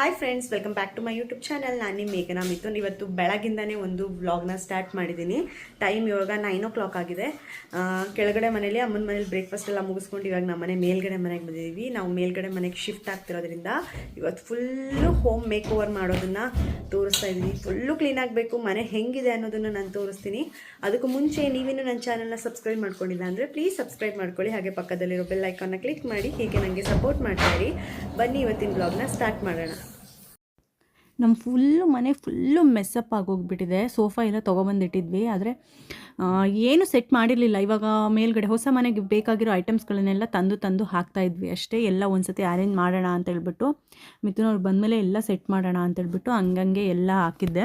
Hi friends welcome back to my YouTube channel ನಾನು ನಿಮ್ಮ ಮೇಘನಾ ಮಿಥುನ್. ಇವತ್ತು ಬೆಳಗಿಂದನೇ ಒಂದು ವ್ಲಾಗ್ನ ಸ್ಟಾರ್ಟ್ ಮಾಡಿದ್ದೀನಿ. ಟೈಮ್ ಇವಾಗ ನೈನ್ ಓ ಕ್ಲಾಕ್ ಆಗಿದೆ ಕೆಳಗಡೆ ಮನೇಲಿ ಅಮ್ಮನ ಮನೇಲಿ ಬ್ರೇಕ್ಫಾಸ್ಟ್ ಎಲ್ಲ ಮುಗಿಸ್ಕೊಂಡು ಇವಾಗ ನಮ್ಮ ಮನೆ ಮೇಲ್ಗಡೆ ಮನೆಗೆ ಬಂದಿದ್ದೀವಿ ನಾವು ಮೇಲ್ಗಡೆ ಮನೆಗೆ ಶಿಫ್ಟ್ ಆಗ್ತಿರೋದ್ರಿಂದ ಇವತ್ತು ಫುಲ್ಲು ಹೋಮ್ ಮೇಕ್ ಓವರ್ ಮಾಡೋದನ್ನು ತೋರಿಸ್ತಾ ಇದ್ದೀನಿ ಫುಲ್ಲು ಕ್ಲೀನ್ ಆಗಬೇಕು. ಮನೆ ಹೆಂಗಿದೆ ಅನ್ನೋದನ್ನು ನಾನು ತೋರಿಸ್ತೀನಿ. ಅದಕ್ಕೂ ಮುಂಚೆ ನೀವೇನು ನನ್ನ ಚಾನಲ್ನ ಸಬ್ಸ್ಕ್ರೈಬ್ ಮಾಡ್ಕೊಂಡಿಲ್ಲ ಅಂದರೆ ಪ್ಲೀಸ್ ಸಬ್ಸ್ಕ್ರೈಬ್ ಮಾಡ್ಕೊಳ್ಳಿ. ಹಾಗೆ ಪಕ್ಕದಲ್ಲಿರೋ ಬೆಲ್ ಐಕಾನ್ನ ಕ್ಲಿಕ್ ಮಾಡಿ, ಹೀಗೆ ನನಗೆ ಸಪೋರ್ಟ್ ಮಾಡ್ತಾ ಇರಿ. ಬನ್ನಿ ಇವತ್ತಿನ ಬ್ಲಾಗ್ನ ಸ್ಟಾರ್ಟ್ ಮಾಡೋಣ. ನಮ್ಮ ಫುಲ್ಲು ಮನೆ ಫುಲ್ಲು ಮೆಸ್ಸಪ್ ಆಗೋಗ್ಬಿಟ್ಟಿದೆ. ಸೋಫಾ ಎಲ್ಲ ತೊಗೊಬಂದಿಟ್ಟಿದ್ವಿ. ಆದರೆ ಏನು ಸೆಟ್ ಮಾಡಿರಲಿಲ್ಲ. ಇವಾಗ ಮೇಲ್ಗಡೆ ಹೊಸ ಮನೆಗೆ ಬೇಕಾಗಿರೋ ಐಟಮ್ಸ್ಗಳನ್ನೆಲ್ಲ ತಂದು ತಂದು ಹಾಕ್ತಾ ಇದ್ವಿ ಅಷ್ಟೇ. ಎಲ್ಲ ಒಂದ್ಸತಿ ಅರೇಂಜ್ ಮಾಡೋಣ ಅಂತ ಹೇಳ್ಬಿಟ್ಟು ಮಿಥುನ್ ಅವ್ರು ಬಂದಮೇಲೆ ಎಲ್ಲ ಸೆಟ್ ಮಾಡೋಣ ಅಂತ ಹೇಳ್ಬಿಟ್ಟು ಹಂಗಂಗೆ ಎಲ್ಲ ಹಾಕಿದ್ದೆ.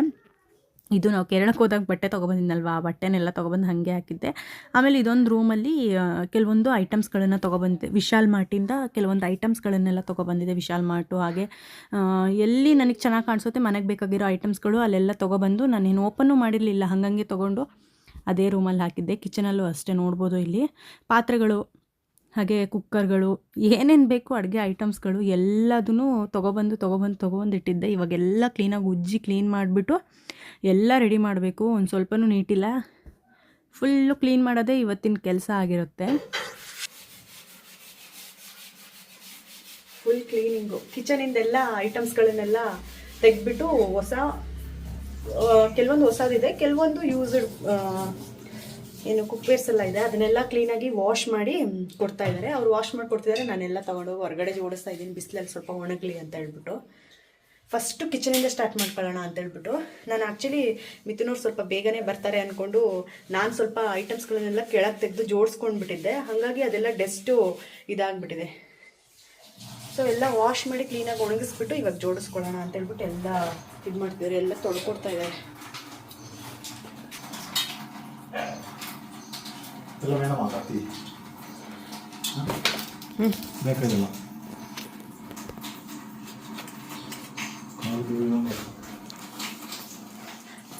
ಇದು ನಾವು ಕೇರಳಕ್ಕೆ ಹೋದಾಗ ಬಟ್ಟೆ ತೊಗೊಬಂದಿದ್ನಲ್ವ ಆ ಬಟ್ಟೆನೆಲ್ಲ ತೊಗೊಬಂದು ಹಾಗೆ ಹಾಕಿದ್ದೆ. ಆಮೇಲೆ ಇದೊಂದು ರೂಮಲ್ಲಿ ಕೆಲವೊಂದು ಐಟಮ್ಸ್ಗಳನ್ನು ತೊಗೊಬಂದಿದ್ದೆ. ವಿಶಾಲ್ ಮಾರ್ಟಿಂದ ಕೆಲವೊಂದು ಐಟಮ್ಸ್ಗಳನ್ನೆಲ್ಲ ತೊಗೊಬಂದಿದೆ ವಿಶಾಲ್ ಮಾರ್ಟು ಹಾಗೆ. ಎಲ್ಲಿ ನನಗೆ ಚೆನ್ನಾಗಿ ಕಾಣಿಸುತ್ತೆ, ಮನೆಗೆ ಬೇಕಾಗಿರೋ ಐಟಮ್ಸ್ಗಳು ಅಲ್ಲೆಲ್ಲ ತೊಗೊಬಂದು ನಾನೇನು ಓಪನ್ನು ಮಾಡಿರಲಿಲ್ಲ. ಹಾಗಂಗೆ ತೊಗೊಂಡು ಅದೇ ರೂಮಲ್ಲಿ ಹಾಕಿದ್ದೆ. ಕಿಚನಲ್ಲೂ ಅಷ್ಟೇ ನೋಡ್ಬೋದು ಇಲ್ಲಿ. ಪಾತ್ರೆಗಳು ಹಾಗೆ ಕುಕ್ಕರ್ಗಳು, ಏನೇನು ಬೇಕು ಅಡುಗೆ ಐಟಮ್ಸ್ಗಳು ಎಲ್ಲದೂ ತೊಗೊಬಂದು ತೊಗೊಬಂದು ತೊಗೊಬಂದು ಇಟ್ಟಿದ್ದೆ. ಇವಾಗೆಲ್ಲ ಕ್ಲೀನಾಗಿ ಉಜ್ಜಿ ಕ್ಲೀನ್ ಮಾಡಿಬಿಟ್ಟು ಎಲ್ಲ ರೆಡಿ ಮಾಡಬೇಕು. ಒಂದು ಸ್ವಲ್ಪನೂ ನೀಟಿಲ್ಲ. ಫುಲ್ಲು ಕ್ಲೀನ್ ಮಾಡೋದೇ ಇವತ್ತಿನ ಕೆಲಸ ಆಗಿರುತ್ತೆ. Full cleaning. ಕಿಚನಿಂದೆಲ್ಲ ಐಟಮ್ಸ್ಗಳನ್ನೆಲ್ಲ ತೆಗೆದ್ಬಿಟ್ಟು ಹೊಸ ಕೆಲವೊಂದು ಹೊಸದಿದೆ. ಕೆಲವೊಂದು ಯೂಸ್ಡ್ ಏನು ಕುಕ್ವೇರ್ಸ್ ಎಲ್ಲ ಇದೆ, ಅದನ್ನೆಲ್ಲ ಕ್ಲೀನಾಗಿ ವಾಶ್ ಮಾಡಿ ಕೊಡ್ತಾ ಇದ್ದಾರೆ ಅವ್ರು ವಾಶ್ ಮಾಡಿ ಕೊಡ್ತಿದ್ದಾರೆ ನಾನೆಲ್ಲ ತೊಗೊಂಡೋಗಿ ಹೊರಗಡೆ ಜೋಡಿಸ್ತಾ ಇದ್ದೀನಿ, ಬಿಸಿಲಲ್ಲಿ ಸ್ವಲ್ಪ ಒಣಗಲಿ ಅಂತ ಹೇಳ್ಬಿಟ್ಟು. ಫಸ್ಟು ಕಿಚನಿಂದ ಸ್ಟಾರ್ಟ್ ಮಾಡ್ಕೊಳ್ಳೋಣ ಅಂತ ಹೇಳ್ಬಿಟ್ಟು. ನಾನು ಆ್ಯಕ್ಚುಲಿ ಮಿಥುನವ್ರು ಸ್ವಲ್ಪ ಬೇಗನೆ ಬರ್ತಾರೆ ಅಂದ್ಕೊಂಡು ನಾನು ಸ್ವಲ್ಪ ಐಟಮ್ಸ್ಗಳನ್ನೆಲ್ಲ ಕೆಳಗೆ ತೆಗೆದು ಜೋಡಿಸ್ಕೊಂಡ್ಬಿಟ್ಟಿದ್ದೆ. ಹಾಗಾಗಿ ಅದೆಲ್ಲ ಡೆಸ್ಟು ಇದಾಗ್ಬಿಟ್ಟಿದೆ. ಸೊ ಎಲ್ಲ ವಾಶ್ ಮಾಡಿ ಕ್ಲೀನಾಗಿ ಒಣಗಿಸ್ಬಿಟ್ಟು ಇವಾಗ ಜೋಡಿಸ್ಕೊಳ್ಳೋಣ ಅಂತ ಹೇಳ್ಬಿಟ್ಟು ಎಲ್ಲ ಇದು ಮಾಡ್ತಿದ್ದಾರೆ ಎಲ್ಲ ತೊಳ್ಕೊಡ್ತಾ ಇದ್ದಾರೆ ಬೇಕಾಗಿಲ್ಲ.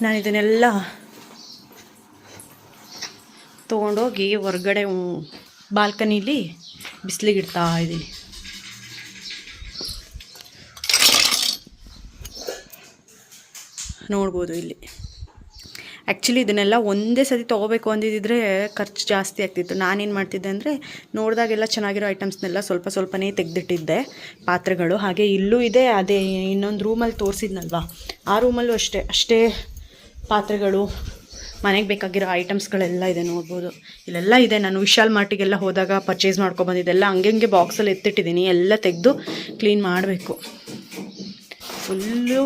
ನಾನು ಇದನ್ನೆಲ್ಲ ತೊಗೊಂಡೋಗಿ ಹೊರ್ಗಡೆ ಬಾಲ್ಕನೀಲಿ ಬಿಸಿಲಿಗೆ ಇಡ್ತಾ ಇದ್ದೀನಿ ನೋಡ್ಬೋದು ಇಲ್ಲಿ. ಆ್ಯಕ್ಚುಲಿ ಇದನ್ನೆಲ್ಲ ಒಂದೇ ಸತಿ ತೊಗೋಬೇಕು ಅಂದಿದ್ದಿದ್ರೆ ಖರ್ಚು ಜಾಸ್ತಿ ಆಗ್ತಿತ್ತು. ನಾನೇನು ಮಾಡ್ತಿದ್ದೆ ಅಂದರೆ ನೋಡಿದಾಗೆಲ್ಲ ಚೆನ್ನಾಗಿರೋ ಐಟಮ್ಸ್ನೆಲ್ಲ ಸ್ವಲ್ಪ ಸ್ವಲ್ಪನೇ ತೆಗೆದಿಟ್ಟಿದ್ದೆ. ಪಾತ್ರೆಗಳು. ಹಾಗೆ ಇಲ್ಲೂ ಇದೆ, ಅದೇ ಇನ್ನೊಂದು ರೂಮಲ್ಲಿ ತೋರಿಸಿದ್ನಲ್ವಾ? ಆ ರೂಮಲ್ಲೂ ಅಷ್ಟೇ ಅಷ್ಟೇ ಪಾತ್ರೆಗಳು, ಮನೆಗೆ ಬೇಕಾಗಿರೋ ಐಟಮ್ಸ್ಗಳೆಲ್ಲ ಇದೆ ನೋಡ್ಬೋದು. ಇಲ್ಲೆಲ್ಲ ಇದೆ. ನಾನು ವಿಶಾಲ್ ಮಾರ್ಟಿಗೆಲ್ಲ ಹೋದಾಗ ಪರ್ಚೇಸ್ ಮಾಡ್ಕೊಬಂದಿದ್ದೆಲ್ಲ ಹಂಗೆ ಹಂಗೆ ಬಾಕ್ಸಲ್ಲಿ ಎತ್ತಿಟ್ಟಿದ್ದೀನಿ. ಎಲ್ಲ ತೆಗೆದು ಕ್ಲೀನ್ ಮಾಡಬೇಕು. ಫುಲ್ಲು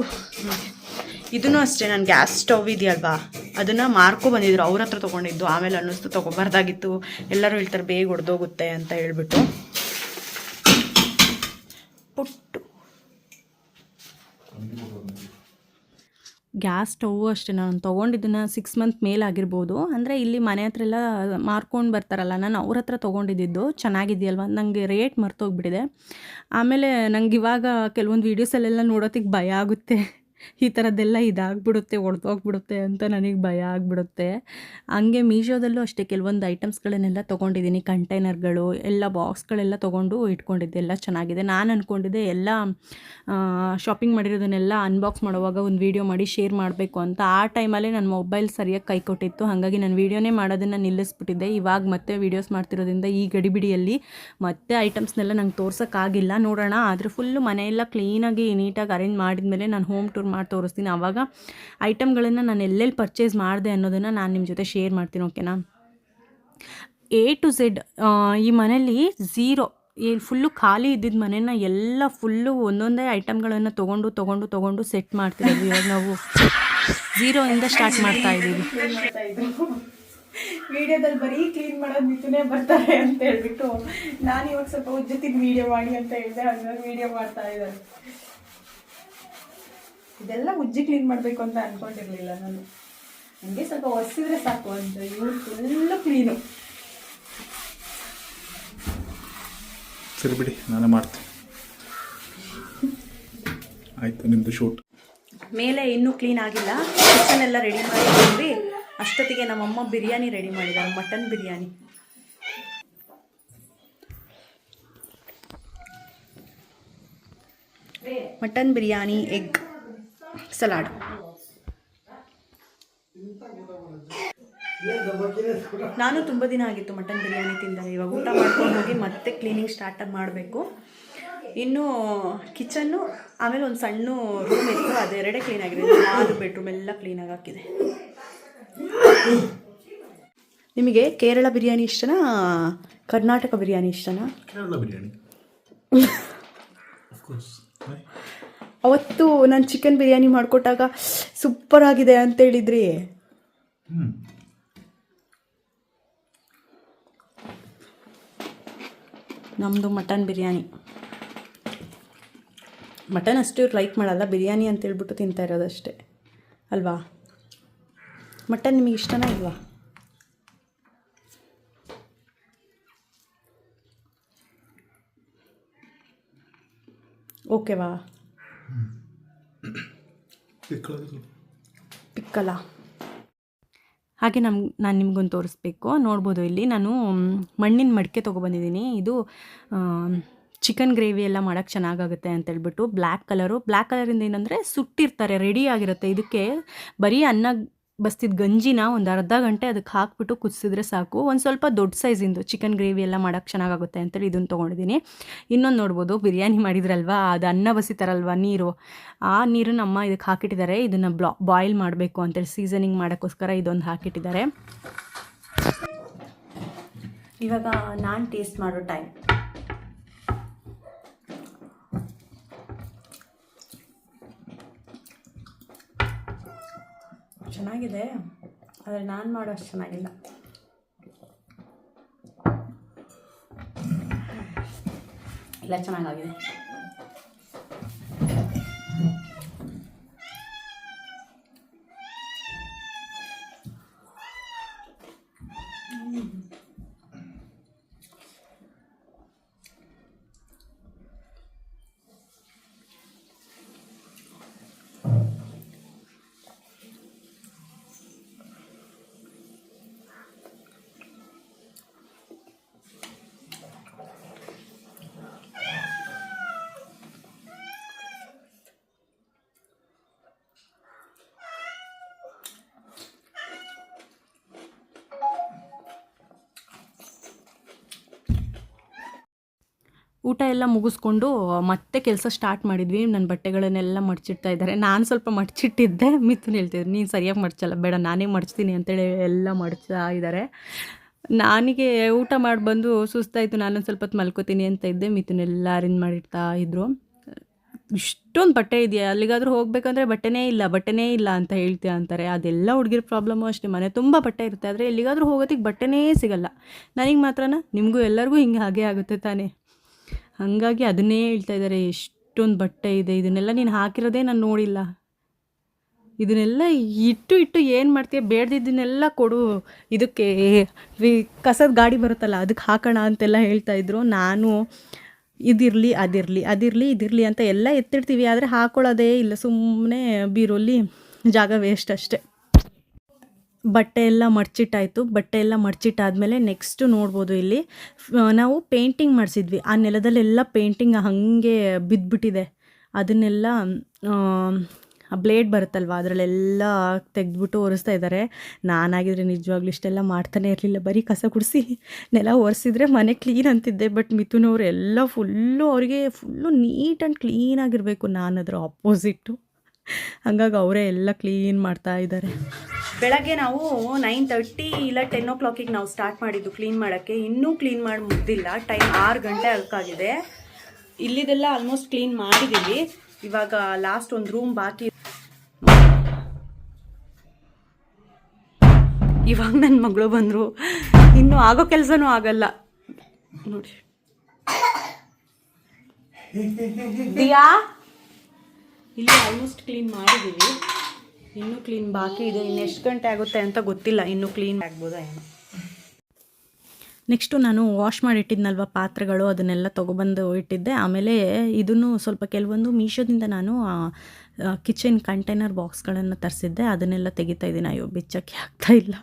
ಇದೂ ಅಷ್ಟೇ, ನಾನು ಗ್ಯಾಸ್ ಸ್ಟವ್ ಇದೆಯಲ್ವಾ? ಅದನ್ನು ಮಾರ್ಕೊ ಬಂದಿದ್ರು, ಅವ್ರ ಹತ್ರ ತೊಗೊಂಡಿದ್ದು. ಆಮೇಲೆ ಅನ್ನಿಸ್ತು, ತೊಗೊಬಾರ್ದಾಗಿತ್ತು. ಎಲ್ಲರೂ ಹೇಳ್ತಾರೆ, ಬೇಗ ಹೊಡೆದೋಗುತ್ತೆ ಅಂತ ಹೇಳ್ಬಿಟ್ಟು. ಪುಟ್ಟು. ಗ್ಯಾಸ್ ಸ್ಟವ್ ಅಷ್ಟೇ, ನಾನು ತೊಗೊಂಡಿದ್ದನ್ನು ಸಿಕ್ಸ್ ಮಂತ್ ಮೇಲಾಗಿರ್ಬೋದು ಅಂದರೆ ಇಲ್ಲಿ ಮನೆ ಹತ್ರ ಎಲ್ಲ ಮಾರ್ಕೊಂಡು ಬರ್ತಾರಲ್ಲ, ನಾನು ಅವ್ರ ಹತ್ರ ತೊಗೊಂಡಿದ್ದು ಚೆನ್ನಾಗಿದೆಯಲ್ವ? ನನಗೆ ರೇಟ್ ಮರ್ತೋಗ್ಬಿಟ್ಟಿದೆ. ಆಮೇಲೆ ನಂಗೆ ಇವಾಗ ಕೆಲವೊಂದು ವೀಡಿಯೋಸಲ್ಲೆಲ್ಲ ನೋಡೋದಕ್ಕೆ ಭಯ ಆಗುತ್ತೆ. ಈ ಥರದ್ದೆಲ್ಲ ಇದಾಗ್ಬಿಡುತ್ತೆ, ಒಡೆದೋಗ್ಬಿಡುತ್ತೆ ಅಂತ ನನಗೆ ಭಯ ಆಗಿಬಿಡುತ್ತೆ. ಹಂಗೆ ಮೀಶೋದಲ್ಲೂ ಅಷ್ಟೇ, ಕೆಲವೊಂದು ಐಟಮ್ಸ್ಗಳನ್ನೆಲ್ಲ ತೊಗೊಂಡಿದ್ದೀನಿ, ಕಂಟೈನರ್ಗಳು, ಎಲ್ಲ ಬಾಕ್ಸ್ಗಳೆಲ್ಲ ತೊಗೊಂಡು ಇಟ್ಕೊಂಡಿದ್ದೆ, ಎಲ್ಲ ಚೆನ್ನಾಗಿದೆ. ನಾನು ಅಂದ್ಕೊಂಡಿದ್ದೆ ಎಲ್ಲ ಶಾಪಿಂಗ್ ಮಾಡಿರೋದನ್ನೆಲ್ಲ ಅನ್ಬಾಕ್ಸ್ ಮಾಡುವಾಗ ಒಂದು ವೀಡಿಯೋ ಮಾಡಿ ಶೇರ್ ಮಾಡಬೇಕು ಅಂತ. ಆ ಟೈಮಲ್ಲೇ ನನ್ನ ಮೊಬೈಲ್ ಸರಿಯಾಗಿ ಕೈ ಕೊಟ್ಟಿತ್ತು. ಹಾಗಾಗಿ ನಾನು ವೀಡಿಯೋನೇ ಮಾಡೋದನ್ನು ನಿಲ್ಲಿಸ್ಬಿಟ್ಟಿದ್ದೆ. ಇವಾಗ ಮತ್ತೆ ವೀಡಿಯೋಸ್ ಮಾಡ್ತಿರೋದ್ರಿಂದ ಈ ಗಡಿಬಿಡಿಯಲ್ಲಿ ಮತ್ತೆ ಐಟಮ್ಸ್ನೆಲ್ಲ ನಂಗೆ ತೋರ್ಸೋಕ್ಕಾಗಿಲ್ಲ. ನೋಡೋಣ, ಆದರೆ ಫುಲ್ಲು ಮನೆಯೆಲ್ಲ ಕ್ಲೀನಾಗಿ ನೀಟಾಗಿ ಅರೇಂಜ್ ಮಾಡಿದ ಮೇಲೆ ನಾನು ಹೋಮ್ ಟೂರ್ ಮಾಡಿ ತೋರಿಸ್ತೀನಿ. ಆವಾಗ ಐಟಮ್ಗಳನ್ನು ನಾನು ಎಲ್ಲೆಲ್ಲಿ ಪರ್ಚೇಸ್ ಮಾಡಿದೆ ಅನ್ನೋದನ್ನು ನಾನು ನಿಮ್ಮ ಜೊತೆ ಶೇರ್ ಮಾಡ್ತೀನಿ ಓಕೆನಾ ಎ ಟು ಝೆಡ್ ಈ ಮನೇಲಿ ಝೀರೋ ಈ ಫುಲ್ಲು ಖಾಲಿ ಇದ್ದಿದ್ದ ಮನೇನ ಎಲ್ಲ ಫುಲ್ಲು ಒಂದೊಂದೇ ಐಟಮ್ಗಳನ್ನು ತೊಗೊಂಡು ತೊಗೊಂಡು ತೊಗೊಂಡು ಸೆಟ್ ಮಾಡ್ತಿದ್ದೀವಿ ಇವಾಗ ನಾವು ಝೀರೋಯಿಂದ ಸ್ಟಾರ್ಟ್ ಮಾಡ್ತಾ ಇದ್ದೀವಿ. ವಿಡಿಯೋದಲ್ಲಿ ಬರೀ ಕ್ಲೀನ್ ಮಾಡೋದು ಮಿಥುನೇ ಬರ್ತಾರೆ ಅಂತ ಹೇಳ್ಬಿಟ್ಟು ನಾನು ಇವಾಗ ಸ್ವಲ್ಪ ಉಜ್ಜತಿಗೆ ವಿಡಿಯೋ ಮಾಡಿ ಅಂತ ಹೇಳಿದೆ, ಹಂಗಾಗಿ ವಿಡಿಯೋ ಮಾಡ್ತಾ ಇದ್ದಾರೆ. ಇದೆಲ್ಲ ಉಜ್ಜಿ ಕ್ಲೀನ್ ಮಾಡಬೇಕು ಅಂತ ಅನ್ಕೊಂಡಿರ್ಲಿಲ್ಲ ನಾನು. ನನಗೆ ಸ್ವಲ್ಪ ಒರೆಸಿದ್ರೆ ಸಾಕು ಅಂತ. ಇವ್ರು ಫುಲ್ಲು ಕ್ಲೀನು ಸರಿ ಬಿಡಿ ನಾನೇ ಮಾಡ್ತೀನಿ. ಆಯಿತು ನಿಮ್ಮದು ಶೂಟ್ ಮೇಲೆ ಇನ್ನೂ ಕ್ಲೀನ್ ಆಗಿಲ್ಲ. ಕಿಚನ್ ಎಲ್ಲ ರೆಡಿ ಮಾಡಿದ್ವಿ ಅಷ್ಟೊತ್ತಿಗೆ ನಮ್ಮಮ್ಮ ಬಿರಿಯಾನಿ ರೆಡಿ ಮಾಡಿದ್ದಾರೆ mutton biryani. Mutton biryani egg salad. ನಾನು ತುಂಬ ದಿನ ಆಗಿತ್ತು ಮಟನ್ ಬಿರಿಯಾನಿ ತಿಂದ ಇವಾಗ ಊಟ ಮಾಡ್ಕೊಂಡು ಹೋಗಿ ಮತ್ತೆ ಕ್ಲೀನಿಂಗ್ ಸ್ಟಾರ್ಟ್ ಮಾಡಬೇಕು. ಇನ್ನು ಕಿಚನ್ನು ಆಮೇಲೆ ಒಂದು ಸಣ್ಣ ರೂಮ್ ಇತ್ತು ಅದೆರಡೇ ಕ್ಲೀನ್ ಆಗಿದೆ ನಾಲ್ಕು ಬೆಡ್ರೂಮ್ ಎಲ್ಲ ಕ್ಲೀನಾಗಿ ಹಾಕಿದೆ. ನಿಮಗೆ ಕೇರಳ ಬಿರಿಯಾನಿ ಇಷ್ಟನಾ ಕರ್ನಾಟಕ ಬಿರಿಯಾನಿ ಇಷ್ಟನಾ? ಕೇರಳ ಬಿರಿಯಾನಿ. ಅಫ್ಕೋರ್ಸ್ ಅವತ್ತು ನಾನು ಚಿಕನ್ ಬಿರಿಯಾನಿ ಮಾಡಿಕೊಟ್ಟಾಗ ಸೂಪರ್ ಆಗಿದೆ ಅಂತ ಹೇಳಿದ್ರಿ. ನಮ್ಮದು ಮಟನ್ ಬಿರಿಯಾನಿ. ಮಟನ್ ಅಷ್ಟು ಲೈಕ್ ಮಾಡಲ್ಲ, ಬಿರಿಯಾನಿ ಅಂತ ಹೇಳ್ಬಿಟ್ಟು ತಿಂತಾ ಇರೋದಷ್ಟೇ ಅಲ್ವಾ? ಮಟನ್ ನಿಮಗೆ ಇಷ್ಟನೇ ಇಲ್ವಾ? ಓಕೆವಾ ಪಿಕ್ಕಲ್ಲ ಹಾಗೆ ನಮ್ಗೆ ನಾನು ನಿಮ್ಗೊಂದು ತೋರಿಸ್ಬೇಕು. ನೋಡ್ಬೋದು ಇಲ್ಲಿ ನಾನು ಮಣ್ಣಿನ ಮಡಿಕೆ ತೊಗೊಬಂದಿದ್ದೀನಿ ಇದು ಚಿಕನ್ ಗ್ರೇವಿ ಎಲ್ಲ ಮಾಡೋಕ್ಕೆ ಚೆನ್ನಾಗಾಗುತ್ತೆ ಅಂತೇಳ್ಬಿಟ್ಟು ಬ್ಲ್ಯಾಕ್ ಕಲರು. ಬ್ಲ್ಯಾಕ್ ಕಲರಿಂದ ಏನಂದರೆ ಸುಟ್ಟಿರ್ತಾರೆ, ರೆಡಿ ಆಗಿರುತ್ತೆ. ಇದಕ್ಕೆ ಬರೀ ಅನ್ನ ಬಸ್ತಿದ್ದ ಗಂಜಿನ ಒಂದು ಅರ್ಧ ಗಂಟೆ ಅದಕ್ಕೆ ಹಾಕ್ಬಿಟ್ಟು ಕುದಿಸಿದ್ರೆ ಸಾಕು. ಒಂದು ಸ್ವಲ್ಪ ದೊಡ್ಡ ಸೈಜಿಂದು ಚಿಕನ್ ಗ್ರೇವಿ ಎಲ್ಲ ಮಾಡೋಕ್ಕೆ ಚೆನ್ನಾಗಾಗುತ್ತೆ ಅಂತೇಳಿ ಇದನ್ನು ತೊಗೊಂಡಿದ್ದೀನಿ ಇನ್ನೊಂದು ನೋಡ್ಬೋದು, ಬಿರಿಯಾನಿ ಮಾಡಿದ್ರಲ್ವಾ? ಅದು ಅನ್ನ ಬಸಿತಾರಲ್ವ ನೀರು? ಆ ನೀರನ್ನ ಅಮ್ಮ ಇದಕ್ಕೆ ಹಾಕಿಟ್ಟಿದ್ದಾರೆ ಇದನ್ನು ಬ್ಲಾ ಬಾಯ್ಲ್ ಮಾಡಬೇಕು ಅಂತೇಳಿ ಸೀಸನಿಂಗ್ ಮಾಡೋಕ್ಕೋಸ್ಕರ ಇದೊಂದು ಹಾಕಿಟ್ಟಿದ್ದಾರೆ ಇವಾಗ ನಾನು ಟೇಸ್ಟ್ ಮಾಡೋ ಟೈಮ್ ಚೆನ್ನಾಗಿದೆ ಆದರೆ ನಾನು ಮಾಡೋ ಅಷ್ಟು ಚೆನ್ನಾಗಿಲ್ಲ. ಎಲ್ಲ ಚೆನ್ನಾಗಾಗಿದೆ. ಊಟ ಎಲ್ಲ ಮುಗಿಸ್ಕೊಂಡು ಮತ್ತೆ ಕೆಲಸ ಸ್ಟಾರ್ಟ್ ಮಾಡಿದ್ವಿ. ನನ್ನ ಬಟ್ಟೆಗಳನ್ನೆಲ್ಲ ಮಡ್ಚಿಡ್ತಾ ಇದ್ದಾರೆ. ನಾನು ಸ್ವಲ್ಪ ಮಡ್ಚಿಟ್ಟಿದ್ದೆ. ಮಿಥುನ್ ಹೇಳ್ತಿದ್ರು, ನೀನು ಸರಿಯಾಗಿ ಮಡ್ಚಲ್ಲ, ಬೇಡ, ನಾನೇ ಮಡ್ಚ್ತೀನಿ ಅಂತೇಳಿ ಎಲ್ಲ ಮಡ್ಚಾ ಇದ್ದಾರೆ. ನನಗೆ ಊಟ ಮಾಡಿ ಬಂದು ಸುಸ್ತಾಯಿತು. ನಾನೊಂದು ಸ್ವಲ್ಪ ಹೊತ್ತು ಮಲ್ಕೋತೀನಿ ಅಂತ ಇದ್ದೆ. ಮಿಥುನ್ ಎಲ್ಲ ಅರೇಂಜ್ ಮಾಡಿರ್ತಾ ಇದ್ದರು ಇಷ್ಟೊಂದು ಬಟ್ಟೆ ಇದೆಯಾ? ಅಲ್ಲಿಗಾದರೂ ಹೋಗಬೇಕಂದ್ರೆ ಬಟ್ಟೆನೇ ಇಲ್ಲ ಬಟ್ಟೆನೇ ಇಲ್ಲ ಅಂತ ಹೇಳ್ತೀಯ ಅಂತಾರೆ. ಅದೆಲ್ಲ ಹುಡುಗಿರ ಪ್ರಾಬ್ಲಮ್ಮು ಅಷ್ಟೇ. ಮನೆ ತುಂಬ ಬಟ್ಟೆ ಇರುತ್ತೆ. ಆದರೆ ಎಲ್ಲಿಗಾದರೂ ಹೋಗೋದಕ್ಕೆ ಬಟ್ಟೆನೇ ಸಿಗಲ್ಲ. ನನಗೆ ಮಾತ್ರನಾ? ನಿಮಗೂ ಎಲ್ಲರಿಗೂ ಹಿಂಗೆ ಹಾಗೆ ಆಗುತ್ತೆ ತಾನೇ. ಹಾಗಾಗಿ ಅದನ್ನೇ ಹೇಳ್ತಾ ಇದ್ದಾರೆ, ಎಷ್ಟೊಂದು ಬಟ್ಟೆ ಇದೆ, ಇದನ್ನೆಲ್ಲ ನೀನು ಹಾಕಿರೋದೇ ನಾನು ನೋಡಿಲ್ಲ. ಇದನ್ನೆಲ್ಲ ಇಟ್ಟು ಇಟ್ಟು ಏನು ಮಾಡ್ತೀಯ? ಬೇಡ್ದಿದ್ದನ್ನೆಲ್ಲ ಕೊಡು. ಇದಕ್ಕೆ ಕಸದ ಗಾಡಿ ಬರುತ್ತಲ್ಲ ಅದಕ್ಕೆ ಹಾಕೋಣ ಅಂತೆಲ್ಲ ಹೇಳ್ತಾ ಇದ್ರು. ನಾನು, ಇದಿರಲಿ, ಅದಿರಲಿ ಅದಿರಲಿ, ಇದಿರಲಿ ಅಂತ ಎಲ್ಲ ಎತ್ತಿಡ್ತೀವಿ. ಆದರೆ ಹಾಕೊಳ್ಳೋದೇ ಇಲ್ಲ. ಸುಮ್ಮನೆ ಬೀರೋಲಿ ಜಾಗ ವೇಸ್ಟ್ ಅಷ್ಟೇ. ಬಟ್ಟೆ ಎಲ್ಲ ಮಡ್ಚಿಟ್ಟಾಯಿತು. ಬಟ್ಟೆ ಎಲ್ಲ ಮಡ್ಚಿಟ್ಟಾದಮೇಲೆ ನೆಕ್ಸ್ಟು ನೋಡ್ಬೋದು ಇಲ್ಲಿ. ನಾವು ಪೇಂಟಿಂಗ್ ಮಾಡಿಸಿದ್ವಿ. ಆ ನೆಲದಲ್ಲೆಲ್ಲ ಪೇಂಟಿಂಗ್ ಹಾಗೆ ಬಿದ್ದುಬಿಟ್ಟಿದೆ ಅದನ್ನೆಲ್ಲ, ಆ ಬ್ಲೇಡ್ ಬರುತ್ತಲ್ವ? ಅದರಲ್ಲೆಲ್ಲ ತೆಗೆದ್ಬಿಟ್ಟು ಒರೆಸ್ತಾ ಇದ್ದಾರೆ. ನಾನಾಗಿದ್ರೆ ನಿಜವಾಗ್ಲೂ ಇಷ್ಟೆಲ್ಲ ಮಾಡ್ತಾನೆ ಇರಲಿಲ್ಲ. ಬರೀ ಕಸ ಕುಡಿಸಿ ನೆಲ ಒರೆಸಿದ್ರೆ ಮನೆ ಕ್ಲೀನ್ ಅಂತಿದ್ದೆ. ಬಟ್ ಮಿಥುನ್ ಅವರು ಎಲ್ಲ ಫುಲ್ಲು ಅವರಿಗೆ ಫುಲ್ಲು ನೀಟ್ ಆ್ಯಂಡ್ ಕ್ಲೀನಾಗಿರಬೇಕು ನಾನು ಅದರ ಆಪೋಸಿಟ್ಟು ಹಂಗಾಗಿ ಅವರೇ ಎಲ್ಲ ಕ್ಲೀನ್ ಮಾಡ್ತಾ ಇದ್ದಾರೆ. ಬೆಳಗ್ಗೆ ನಾವು ನೈನ್ ತರ್ಟಿ ಇಲ್ಲ ಟೆನ್ ಓ ಕ್ಲಾಕಿಗೆ ನಾವು ಸ್ಟಾರ್ಟ್ ಮಾಡಿದ್ದು ಕ್ಲೀನ್ ಮಾಡೋಕ್ಕೆ. ಇನ್ನೂ ಕ್ಲೀನ್ ಮಾಡಿ ಮುಗ್ದಿಲ್ಲ. ಟೈಮ್ ಆರು ಗಂಟೆ ಅಲ್ಕಾಗಿದೆ. ಇಲ್ಲಿದೆಲ್ಲ ಆಲ್ಮೋಸ್ಟ್ ಕ್ಲೀನ್ ಮಾಡಿದ್ದೀವಿ ಇವಾಗ ಲಾಸ್ಟ್ ಒಂದು ರೂಮ್ ಬಾಕಿ. ಇವಾಗ ನನ್ನ ಮಗಳು ಬಂದರು. ಇನ್ನೂ ಆಗೋ ಕೆಲಸನೂ ಆಗಲ್ಲ. ನೋಡಿ. ದಿಯಾ? ಇಲ್ಲಿ ಆಲ್ಮೋಸ್ಟ್ ಕ್ಲೀನ್ ಮಾಡಿದ್ದೀವಿ ಇನ್ನೂ ಕ್ಲೀನ್ ಬಾಕಿ ಇದೆ. ಇನ್ನು ಎಷ್ಟು ಗಂಟೆ ಆಗುತ್ತೆ ಅಂತ ಗೊತ್ತಿಲ್ಲ. ಇನ್ನೂ ಕ್ಲೀನ್ ಆಗ್ಬೋದಾ ಏನು. ನೆಕ್ಸ್ಟು ನಾನು ವಾಶ್ ಮಾಡಿ ಇಟ್ಟಿದ್ನಲ್ವ ಪಾತ್ರೆಗಳು, ಅದನ್ನೆಲ್ಲ ತೊಗೊಬಂದು ಇಟ್ಟಿದ್ದೆ. ಆಮೇಲೆ ಇದನ್ನು ಸ್ವಲ್ಪ ಕೆಲವೊಂದು ಮೀಶೋದಿಂದ ನಾನು ಕಿಚನ್ ಕಂಟೈನರ್ ಬಾಕ್ಸ್ಗಳನ್ನು ತರಿಸಿದ್ದೆ. ಅದನ್ನೆಲ್ಲ ತೆಗಿತಾ ಇದ್ದೀನಿ. ಅಯ್ಯೋ, ಬಿಚ್ಚಕ್ಕೆ ಆಗ್ತಾ ಇಲ್ಲ.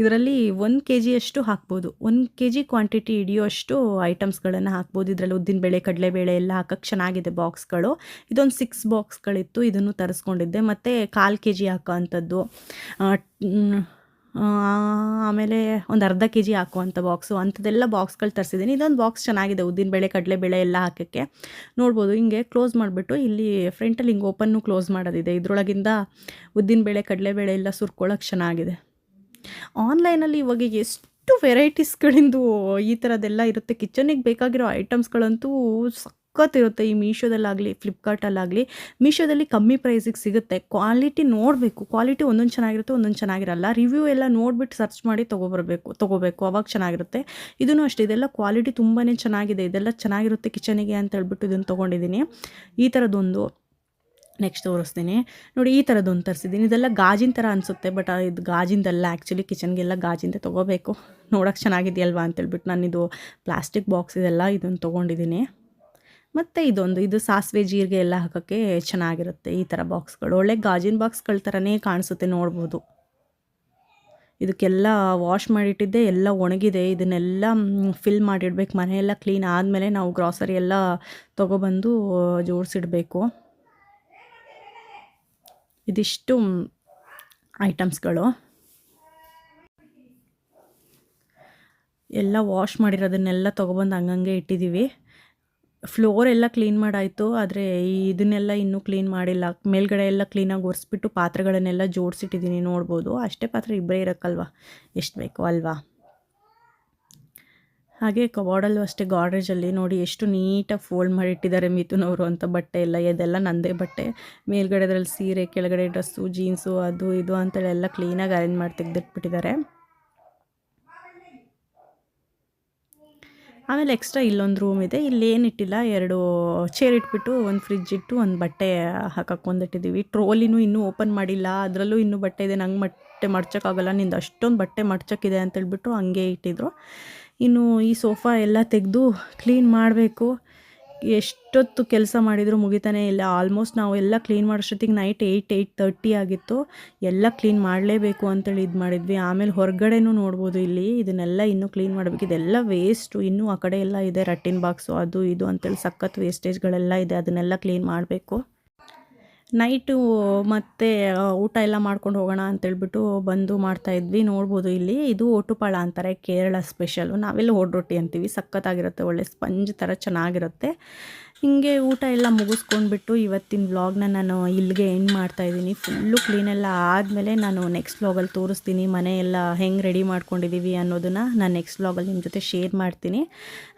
ಇದರಲ್ಲಿ ಒಂದು ಕೆ ಜಿಯಷ್ಟು ಹಾಕ್ಬೋದು. ಒಂದು ಕೆ ಜಿ ಕ್ವಾಂಟಿಟಿ ಹಿಡಿಯೋಷ್ಟು ಐಟಮ್ಸ್ಗಳನ್ನು ಹಾಕ್ಬೋದು. ಇದರಲ್ಲಿ ಉದ್ದಿನ ಉದ್ದಿನಬೇಳೆ ಕಡಲೆಬೇಳೆ ಎಲ್ಲ ಹಾಕಕ್ಕೆ ಚೆನ್ನಾಗಿದೆ ಬಾಕ್ಸ್ಗಳು ಇದೊಂದು ಸಿಕ್ಸ್ ಬಾಕ್ಸ್ಗಳಿತ್ತು ಇದನ್ನು ತರಿಸ್ಕೊಂಡಿದ್ದೆ. ಮತ್ತು ಕಾಲು ಕೆ ಜಿ ಹಾಕೋ ಅಂಥದ್ದು ಆಮೇಲೆ ಒಂದು ಅರ್ಧ ಕೆ ಜಿ ಹಾಕುವಂಥ ಬಾಕ್ಸು ಅಂಥದ್ದೆಲ್ಲ ಬಾಕ್ಸ್ಗಳು ತರಿಸಿದ್ದೀನಿ. ಇದೊಂದು ಬಾಕ್ಸ್ ಚೆನ್ನಾಗಿದೆ ಉದ್ದಿನ ಬೇಳೆ, ಕಡಲೆ ಬೇಳೆ ಎಲ್ಲ ಹಾಕೋಕ್ಕೆ. ನೋಡ್ಬೋದು. ಹಿಂಗೆ ಕ್ಲೋಸ್ ಮಾಡಿಬಿಟ್ಟು ಇಲ್ಲಿ ಫ್ರಂಟಲ್ಲಿ ಹಿಂಗೆ ಓಪನ್ನು ಕ್ಲೋಸ್ ಮಾಡೋದಿದೆ. ಇದರೊಳಗಿಂದ ಉದ್ದಿನ ಬೇಳೆ, ಕಡಲೆ ಬೇಳೆ ಎಲ್ಲ ಸುರ್ಕೊಳ್ಳೋಕೆ ಚೆನ್ನಾಗಿದೆ. ಆನ್ಲೈನಲ್ಲಿ ಇವಾಗ ಎಷ್ಟು ವೆರೈಟೀಸ್ಗಳಿಂದು ಈ ಥರದ್ದೆಲ್ಲ ಇರುತ್ತೆ. ಕಿಚನಿಗೆ ಬೇಕಾಗಿರೋ ಐಟಮ್ಸ್ಗಳಂತೂ ಸಖತ್ತಿರುತ್ತೆ ಈ ಮೀಶೋದಲ್ಲಾಗಲಿ, ಫ್ಲಿಪ್ಕಾರ್ಟಲ್ಲಾಗಲಿ ಮೀಶೋದಲ್ಲಿ ಕಮ್ಮಿ ಪ್ರೈಸಿಗೆ ಸಿಗುತ್ತೆ. ಕ್ವಾಲಿಟಿ ನೋಡಬೇಕು. ಕ್ವಾಲಿಟಿ ಒಂದೊಂದು ಚೆನ್ನಾಗಿರುತ್ತೆ, ಒಂದೊಂದು ಚೆನ್ನಾಗಿರಲ್ಲ. ರಿವ್ಯೂ ಎಲ್ಲ ನೋಡಿಬಿಟ್ಟು ಸರ್ಚ್ ಮಾಡಿ ತೊಗೊಬರ್ಬೇಕು, ತೊಗೋಬೇಕು. ಅವಾಗ ಚೆನ್ನಾಗಿರುತ್ತೆ. ಇದೂ ಅಷ್ಟೇ, ಇದೆಲ್ಲ ಕ್ವಾಲಿಟಿ ತುಂಬಾ ಚೆನ್ನಾಗಿದೆ. ಇದೆಲ್ಲ ಚೆನ್ನಾಗಿರುತ್ತೆ ಕಿಚನಿಗೆ ಅಂತ ಹೇಳ್ಬಿಟ್ಟು ಇದನ್ನು ತೊಗೊಂಡಿದ್ದೀನಿ. ಈ ಥರದ್ದೊಂದು. ನೆಕ್ಸ್ಟ್ ತೋರಿಸ್ತೀನಿ. ನೋಡಿ, ಈ ಥರದ್ದೊಂದು ತರಿಸಿದ್ದೀನಿ. ಇದೆಲ್ಲ ಗಾಜಿನ ಥರ ಅನಿಸುತ್ತೆ, ಬಟ್ ಇದು ಗಾಜಿಂದಲ್ಲ. ಆ್ಯಕ್ಚುಲಿ ಕಿಚನ್ಗೆಲ್ಲ ಗಾಜಿಂದ ತೊಗೋಬೇಕು. ನೋಡೋಕೆ ಚೆನ್ನಾಗಿದೆಯಲ್ವಾ ಅಂತೇಳ್ಬಿಟ್ಟು ನಾನಿದು ಪ್ಲಾಸ್ಟಿಕ್ ಬಾಕ್ಸ್ ಇದೆಲ್ಲ ಇದನ್ನು ತೊಗೊಂಡಿದ್ದೀನಿ. ಮತ್ತು ಇದೊಂದು, ಇದು ಸಾಸಿವೆ ಜೀರಿಗೆ ಎಲ್ಲ ಹಾಕೋಕ್ಕೆ ಚೆನ್ನಾಗಿರುತ್ತೆ ಈ ಥರ ಬಾಕ್ಸ್ಗಳು ಒಳ್ಳೆ ಗಾಜಿನ ಬಾಕ್ಸ್ಗಳ ಥರನೇ ಕಾಣಿಸುತ್ತೆ ನೋಡ್ಬೋದು. ಇದಕ್ಕೆಲ್ಲ ವಾಶ್ ಮಾಡಿಟ್ಟಿದ್ದೆ, ಎಲ್ಲ ಒಣಗಿದೆ. ಇದನ್ನೆಲ್ಲ ಫಿಲ್ ಮಾಡಿಡ್ಬೇಕು. ಮನೆಯೆಲ್ಲ ಕ್ಲೀನ್ ಆದಮೇಲೆ ನಾವು ಗ್ರಾಸರಿ ಎಲ್ಲ ತೊಗೊಬಂದು ಜೋಡಿಸಿಡಬೇಕು. ಇದಿಷ್ಟು ಐಟಮ್ಸ್ಗಳು. ಎಲ್ಲ ವಾಶ್ ಮಾಡಿರೋದನ್ನೆಲ್ಲ ತೊಗೊಬಂದು ಹಂಗಂಗೆ ಇಟ್ಟಿದ್ದೀವಿ. ಫ್ಲೋರ್ ಎಲ್ಲ ಕ್ಲೀನ್ ಮಾಡಾಯಿತು, ಆದರೆ ಇದನ್ನೆಲ್ಲ ಇನ್ನೂ ಕ್ಲೀನ್ ಮಾಡಿಲ್ಲ. ಮೇಲ್ಗಡೆ ಎಲ್ಲ ಕ್ಲೀನಾಗಿ ಒರೆಸ್ಬಿಟ್ಟು ಪಾತ್ರೆಗಳನ್ನೆಲ್ಲ ಜೋಡಿಸಿಟ್ಟಿದ್ದೀನಿ ನೋಡ್ಬೋದು. ಅಷ್ಟೇ ಪಾತ್ರೆ ಇಬ್ಬರೇ ಇರೋಕ್ಕಲ್ವಾ? ಎಷ್ಟು ಬೇಕು ಅಲ್ವಾ? ಹಾಗೆ ಕಬಾರ್ಡಲ್ಲೂ ಅಷ್ಟೇ ಗಾಡ್ರೇಜಲ್ಲಿ ನೋಡಿ ಎಷ್ಟು ನೀಟಾಗಿ ಫೋಲ್ಡ್ ಮಾಡಿ ಇಟ್ಟಿದ್ದಾರೆ ಮಿಥುನ್ ಅವರು ಅಂತ ಬಟ್ಟೆ ಎಲ್ಲ, ಇದೆಲ್ಲ ನಂದೇ ಬಟ್ಟೆ. ಮೇಲ್ಗಡೆದ್ರಲ್ಲಿ ಸೀರೆ, ಕೆಳಗಡೆ ಡ್ರೆಸ್ಸು, ಜೀನ್ಸು, ಅದು ಇದು ಅಂತೇಳಿ ಎಲ್ಲ ಕ್ಲೀನಾಗಿ ಅರೇಂಜ್ ಮಾಡಿ ತೆಗೆದಿಟ್ಬಿಟ್ಟಿದ್ದಾರೆ. ಆಮೇಲೆ ಎಕ್ಸ್ಟ್ರಾ ಇಲ್ಲೊಂದು ರೂಮ್ ಇದೆ. ಇಲ್ಲಿ ಏನಿಟ್ಟಿಲ್ಲ, ಎರಡು ಚೇರ್ ಇಟ್ಬಿಟ್ಟು ಒಂದು ಫ್ರಿಜ್ ಇಟ್ಟು ಒಂದು ಬಟ್ಟೆ ಹಾಕಾಕೊಂಡಿಟ್ಟಿದ್ದೀವಿ ಟ್ರೋಲಿನೂ ಇನ್ನೂ ಓಪನ್ ಮಾಡಿಲ್ಲ, ಅದರಲ್ಲೂ ಇನ್ನೂ ಬಟ್ಟೆ ಇದೆ. ನಂಗೆ ಬಟ್ಟೆ ಮಡ್ಚೋಕ್ಕಾಗಲ್ಲ, ನಿಂದು ಅಷ್ಟೊಂದು ಬಟ್ಟೆ ಮಡ್ಚೋಕ್ಕಿದೆ ಅಂತೇಳ್ಬಿಟ್ಟು ಹಂಗೆ ಇಟ್ಟಿದ್ರು. ಇನ್ನು ಈ ಸೋಫಾ ಎಲ್ಲ ತೆಗೆದು ಕ್ಲೀನ್ ಮಾಡಬೇಕು. ಎಷ್ಟೊತ್ತು ಕೆಲಸ ಮಾಡಿದರೂ ಮುಗಿತಾನೆ ಇಲ್ಲ. ಆಲ್ಮೋಸ್ಟ್ ನಾವು ಎಲ್ಲ ಕ್ಲೀನ್ ಮಾಡೋಷ್ಟೊತ್ತಿಗೆ ನೈಟ್ ಏಯ್ಟ್ ಏಯ್ಟ್ ತರ್ಟಿ ಆಗಿತ್ತು. ಎಲ್ಲ ಕ್ಲೀನ್ ಮಾಡಲೇಬೇಕು ಅಂತೇಳಿ ಇದು ಮಾಡಿದ್ವಿ. ಆಮೇಲೆ ಹೊರಗಡೆನೂ ನೋಡ್ಬೋದು ಇಲ್ಲಿ. ಇದನ್ನೆಲ್ಲ ಇನ್ನೂ ಕ್ಲೀನ್ ಮಾಡಬೇಕು. ಇದೆಲ್ಲ ವೇಸ್ಟು ಇನ್ನೂ ಆ ಕಡೆ ಎಲ್ಲ ಇದೆ. ರಟ್ಟಿನ ಬಾಕ್ಸು ಅದು ಇದು ಅಂತೇಳಿ ಸಖತ್ ವೇಸ್ಟೇಜ್ಗಳೆಲ್ಲ ಇದೆ. ಅದನ್ನೆಲ್ಲ ಕ್ಲೀನ್ ಮಾಡಬೇಕು. ನೈಟು ಮತ್ತೆ ಊಟ ಎಲ್ಲ ಮಾಡ್ಕೊಂಡು ಹೋಗೋಣ ಅಂತೇಳ್ಬಿಟ್ಟು ಬಂದು ಮಾಡ್ತಾಯಿದ್ವಿ ನೋಡ್ಬೋದು ಇಲ್ಲಿ ಇದು ಓಟುಪಾಳ ಅಂತಾರೆ, ಕೇರಳ ಸ್ಪೆಷಲು. ನಾವೆಲ್ಲ ರೊಟ್ಟಿ ಅಂತೀವಿ. ಸಖತ್ತಾಗಿರುತ್ತೆ, ಒಳ್ಳೆ ಸ್ಪಂಜ್ ಥರ ಚೆನ್ನಾಗಿರುತ್ತೆ. ಹಿಂಗೆ ಊಟ ಎಲ್ಲ ಮುಗಿಸ್ಕೊಂಡ್ಬಿಟ್ಟು ಇವತ್ತಿನ ವ್ಲಾಗ್ನ ನಾನು ಇಲ್ಲಿಗೆ ಎಂಡ್ ಮಾಡ್ತಾಯಿದ್ದೀನಿ ಫುಲ್ಲು ಕ್ಲೀನೆಲ್ಲ ಆದಮೇಲೆ ನಾನು ನೆಕ್ಸ್ಟ್ ವ್ಲಾಗಲ್ಲಿ ತೋರಿಸ್ತೀನಿ. ಮನೆ ಎಲ್ಲ ಹೆಂಗೆ ರೆಡಿ ಮಾಡ್ಕೊಂಡಿದ್ದೀವಿ ಅನ್ನೋದನ್ನು ನಾನು ನೆಕ್ಸ್ಟ್ ವ್ಲಾಗಲ್ಲಿ ನಿಮ್ಮ ಜೊತೆ ಶೇರ್ ಮಾಡ್ತೀನಿ.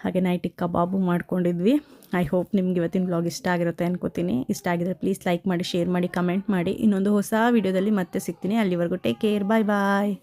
ಹಾಗೆ ನೈಟಿಗೆ ಕಬಾಬು ಮಾಡ್ಕೊಂಡಿದ್ವಿ. ಐ ಹೋಪ್ ನಿಮ್ಗೆ ಇವತ್ತಿನ ಬ್ಲಾಗ್ ಇಷ್ಟ ಆಗಿರುತ್ತೆ ಅನ್ಕೋತೀನಿ. ಇಷ್ಟ ಆಗಿದ್ರೆ ಪ್ಲೀಸ್ ಲೈಕ್ ಮಾಡಿ ಶೇರ್ ಮಾಡಿ ಕಮೆಂಟ್ ಮಾಡಿ. ಇನ್ನೊಂದು ಹೊಸ ವೀಡಿಯೋದಲ್ಲಿ ಮತ್ತೆ ಸಿಗ್ತೀನಿ. ಅಲ್ಲಿವರೆಗೂ ಟೇಕ್ ಕೇರ್ ಬಾಯ್ ಬಾಯ್